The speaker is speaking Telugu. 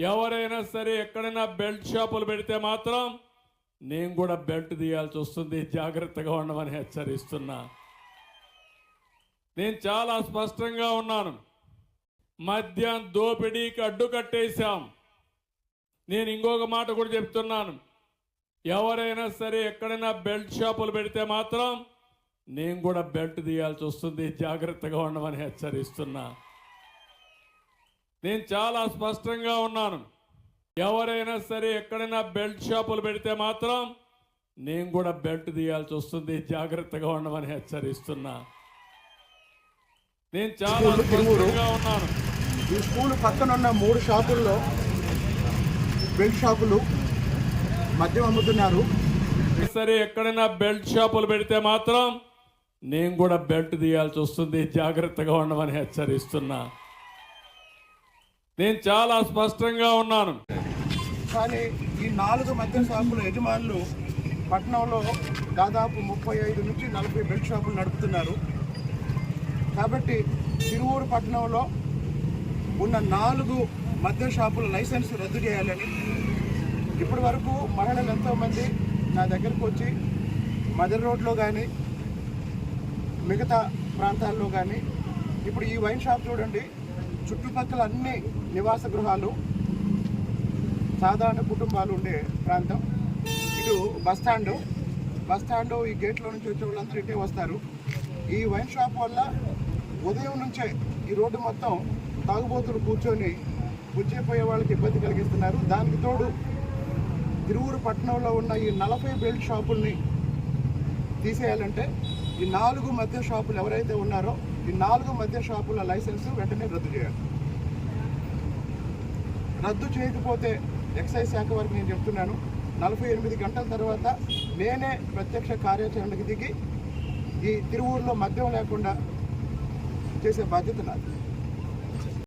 ఎవరైనా సరే ఎక్కడైనా బెల్ట్ షాపులు పెడితే మాత్రం నేను కూడా బెల్ట్ తీయాల్సి వస్తుంది. జాగ్రత్తగా ఉండమని హెచ్చరిస్తున్నా. నేను చాలా స్పష్టంగా ఉన్నాను. మద్యం దోపిడీకి అడ్డు కట్టేశాం. నేను ఇంకొక మాట కూడా చెప్తున్నాను. ఎవరైనా సరే ఎక్కడైనా బెల్ట్ షాపులు పెడితే మాత్రం నేను కూడా బెల్ట్ తీయాల్సి వస్తుంది. జాగ్రత్తగా ఉండమని హెచ్చరిస్తున్నా. నేను చాలా స్పష్టంగా ఉన్నాను. ఎవరైనా సరే ఎక్కడైనా బెల్ట్ షాపులు పెడితే మాత్రం నేను కూడా బెల్ట్ తీయాల్సి వస్తుంది. జాగ్రత్తగా ఉండమని హెచ్చరిస్తున్నా. నేను చాలా. స్పష్టంగా ఉన్నాను. ఈ స్కూల్ పక్కన ఉన్న మూడు షాపుల్లో బెల్ట్ షాపులు మద్యం అమ్ముతున్నారు. సరే ఎక్కడైనా బెల్ట్ షాపులు పెడితే మాత్రం నేను కూడా బెల్ట్ తీయాల్సి వస్తుంది. జాగ్రత్తగా ఉండమని హెచ్చరిస్తున్నా. నేను చాలా స్పష్టంగా ఉన్నాను. కానీ ఈ నాలుగు మద్యం షాపుల యజమానులు పట్టణంలో దాదాపు ముప్పై ఐదు నుంచి నలభై బెల్ట్ షాపులు నడుపుతున్నారు. కాబట్టి తిరువూరు పట్టణంలో ఉన్న నాలుగు మద్యం షాపుల లైసెన్స్ రద్దు చేయాలని ఇప్పటి వరకు మహిళలు ఎంతోమంది నా దగ్గరకు వచ్చి మదర్ రోడ్లో కానీ మిగతా ప్రాంతాల్లో కానీ ఇప్పుడు ఈ వైన్ షాప్ చూడండి చుట్టుపక్కల అన్ని నివాస గృహాలు సాధారణ కుటుంబాలు ఉండే ప్రాంతం. ఇటు బస్ స్టాండ్. బస్ స్టాండ్ ఈ గేట్లో నుంచి వచ్చే వాళ్ళందరూ ఇటే వస్తారు. ఈ వైన్ షాప్ వల్ల ఉదయం నుంచే ఈ రోడ్డు మొత్తం తాగుబోతులు కూర్చొని గుజ్జైపోయే వాళ్ళకి ఇబ్బంది కలిగిస్తున్నారు. దానికి తోడు తిరువురు పట్టణంలో ఉన్న ఈ నలభై బెల్ట్ షాపుల్ని తీసేయాలంటే ఈ నాలుగు మద్య షాపులు ఎవరైతే ఉన్నారో ఈ నాలుగు మద్య షాపుల లైసెన్స్ వెంటనే రద్దు చేయాలి. రద్దు చేయకపోతే ఎక్సైజ్ శాఖ వరకు నేను చెప్తున్నాను. నలభై ఎనిమిది గంటల తర్వాత నేనే ప్రత్యక్ష కార్యాచరణకు దిగి ఈ తిరువూరులో మద్యం లేకుండా చేసే బాధ్యత నాది.